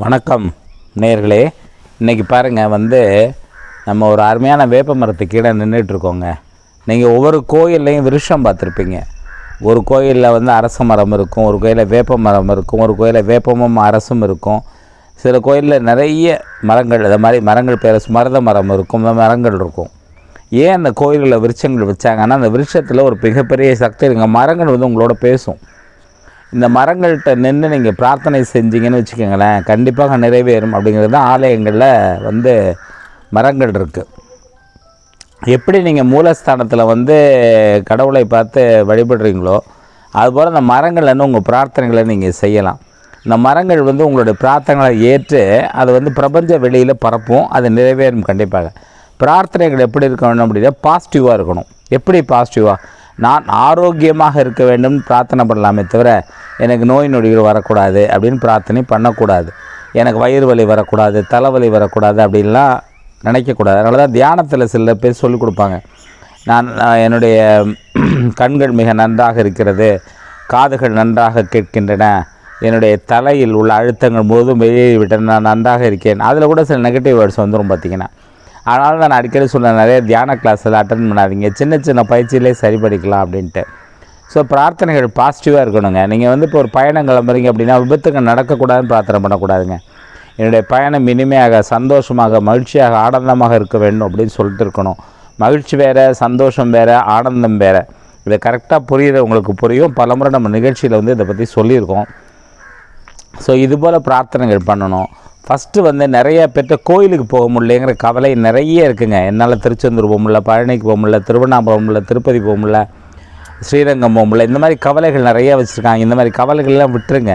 வணக்கம் நேர்களே. இன்றைக்கி பாருங்கள் வந்து நம்ம ஒரு அருமையான வேப்ப மரத்துக்கு கீழே நின்றுட்டுருக்கோங்க நீங்கள் ஒவ்வொரு கோயில்லையும் விருஷம் பார்த்துருப்பீங்க. ஒரு கோயிலில் வந்து அரச மரம் இருக்கும் ஒரு கோயிலில் வேப்ப மரம் இருக்கும் ஒரு கோயிலில் வேப்பமும் அரசும் இருக்கும். சில கோயிலில் நிறைய மரங்கள் இந்த மாதிரி மரங்கள் பேர் மருத மரம் இருக்கும் இந்த மரங்கள் இருக்கும். ஏன் அந்த கோயில்களில் விருட்சங்கள் வச்சாங்கன்னா அந்த விருட்சத்தில் ஒரு மிகப்பெரிய சக்தி இருக்குங்க மரங்கள் வந்து உங்களோட பேசும். இந்த மரங்கள்கிட்ட நின்று நீங்கள் பிரார்த்தனை செஞ்சீங்கன்னு வச்சுக்கோங்களேன் கண்டிப்பாக நிறைவேறும் அப்படிங்கிறது தான் ஆலயங்களில் வந்து மரங்கள் இருக்குது எப்படி நீங்கள் மூலஸ்தானத்தில் வந்து கடவுளை பார்த்து வழிபடுறீங்களோ அதுபோல் இந்த வந்து உங்கள் பிரார்த்தனைகளை நீங்கள் செய்யலாம். இந்த மரங்கள் வந்து உங்களுடைய பிரார்த்தனைகளை ஏற்று அது வந்து பிரபஞ்ச வெளியில் பரப்பும் அது நிறைவேறும் கண்டிப்பாக. பிரார்த்தனைகள் எப்படி இருக்கணும் அப்படின்னா பாசிட்டிவாக இருக்கணும். எப்படி பாசிட்டிவாக நான் ஆரோக்கியமாக இருக்க வேண்டும் பிரார்த்தனை பண்ணலாமே தவிர எனக்கு நோய் நொடிகள் வரக்கூடாது அப்படின்னு பிரார்த்தனை பண்ணக்கூடாது. எனக்கு வயிறு வலி வரக்கூடாது தலைவலி வரக்கூடாது அப்படின்லாம் நினைக்கக்கூடாது. அதனால தான் தியானத்தில் சில பேர் சொல்லிக் கொடுப்பாங்க. நான் என்னுடைய கண்கள் மிக நன்றாக இருக்கிறது காதுகள் நன்றாக கேட்கின்றன என்னுடைய தலையில் உள்ள அழுத்தங்கள் முழுவதும் வெளியேறிவிட்டன நான் நன்றாக இருக்கேன். அதில் கூட சில நெகட்டிவ் வேர்ட்ஸ் வந்துடும் பார்த்திங்கன்னா அதனால நான் அடிக்கடி சொன்னேன் நிறைய தியான கிளாஸில் அட்டன் பண்ணாதீங்க. சின்ன சின்ன பயிற்சியிலே சரி படிக்கலாம் அப்படின்ட்டு. ஸோ பிரார்த்தனைகள் பாசிட்டிவாக இருக்கணுங்க. நீங்கள் வந்து இப்போ ஒரு பயணம் கிளம்புறீங்க அப்படின்னா விபத்துகள் நடக்கக்கூடாதுன்னு பிரார்த்தனை பண்ணக்கூடாதுங்க. என்னுடைய பயணம் இனிமையாக சந்தோஷமாக மகிழ்ச்சியாக ஆனந்தமாக இருக்க வேண்டும் அப்படின்னு சொல்லிட்டு இருக்கணும். மகிழ்ச்சி வேறு சந்தோஷம் வேறு ஆனந்தம் வேறு. இதை கரெக்டாக புரியுற உங்களுக்கு புரியும். பலமுறை நம்ம நிகழ்ச்சியில் வந்து இதை பற்றி சொல்லியிருக்கோம். ஸோ இதுபோல் பிரார்த்தனைகள் பண்ணணும். ஃபஸ்ட்டு வந்து நிறைய பேர்த்த கோயிலுக்கு போக முடியலங்கிற கவலை நிறைய இருக்குங்க. என்னால் திருச்செந்தூர் போக முடியல பழனிக்கு போக முடியல திருவண்ணாமலை முடியல திருப்பதி போக முடியல ஸ்ரீரங்கம் போக முடியல. இந்த மாதிரி கவலைகள் நிறைய வச்சுருக்காங்க. இந்த மாதிரி கவலைகள்லாம் விட்டுருங்க.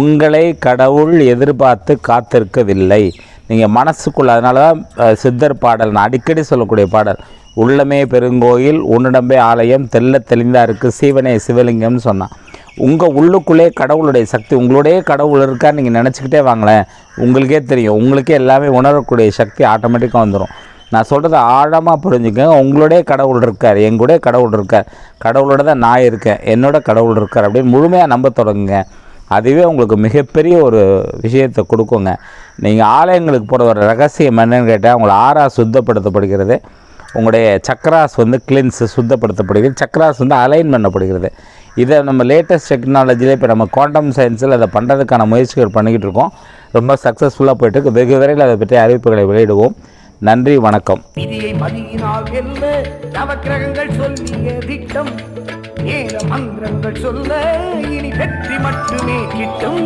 உங்களை கடவுள் எதிர்பார்த்து காத்திருக்கவில்லை. நீங்கள் மனசுக்குள்ள அதனால தான் சித்தர் பாடல் நான் அடிக்கடி சொல்லக்கூடிய பாடல் உள்ளமே பெருங்கோயில் உன்னிடம்பே ஆலயம் தெல்ல தெளிந்தா இருக்குது சீவனே சிவலிங்கம்னு சொன்னான். உங்கள் உள்ளுக்குள்ளே கடவுளுடைய சக்தி உங்களுடைய கடவுள் இருக்கான்னு நீங்கள் நினச்சிக்கிட்டே வாங்களேன். உங்களுக்கே தெரியும். உங்களுக்கே எல்லாமே உணரக்கூடிய சக்தி ஆட்டோமேட்டிக்காக வந்துடும் நான் சொல்கிறத ஆழமாக புரிஞ்சுக்கங்க. உங்களுடைய கடவுள் இருக்கார். எங்களுடைய கடவுள் இருக்கார். கடவுளோட தான் நான் இருக்கேன். என்னோட கடவுள் இருக்கார் அப்படின்னு முழுமையாக நம்ப தொடங்குங்க. அதுவே உங்களுக்கு மிகப்பெரிய ஒரு விஷயத்தை கொடுக்குங்க. நீங்கள் ஆலயங்களுக்கு போகிற ஒரு ரகசியம் என்னன்னு கேட்டால் உங்களை ஆறா சுத்தப்படுத்தப்படுகிறது. உங்களுடைய சக்கராஸ் வந்து கிளின்ஸு சுத்தப்படுத்தப்படுகிறது. சக்கராஸ் வந்து அலைன் பண்ணப்படுகிறது. இதை நம்ம லேட்டஸ்ட் டெக்னாலஜியில் இப்போ நம்ம குவாண்டம் சயின்ஸில் அதை பண்ணுறதுக்கான முயற்சிகள் பண்ணிக்கிட்டு இருக்கோம். ரொம்ப சக்ஸஸ்ஃபுல்லாக போயிட்டுருக்கு. வெகு விரைவில் அதை பற்றி அறிவிப்புகளை வெளியிடுவோம். நன்றி வணக்கம். நேர மந்திரங்கள் சொல்ல இனி வெற்றி மட்டுமே கிட்டும்.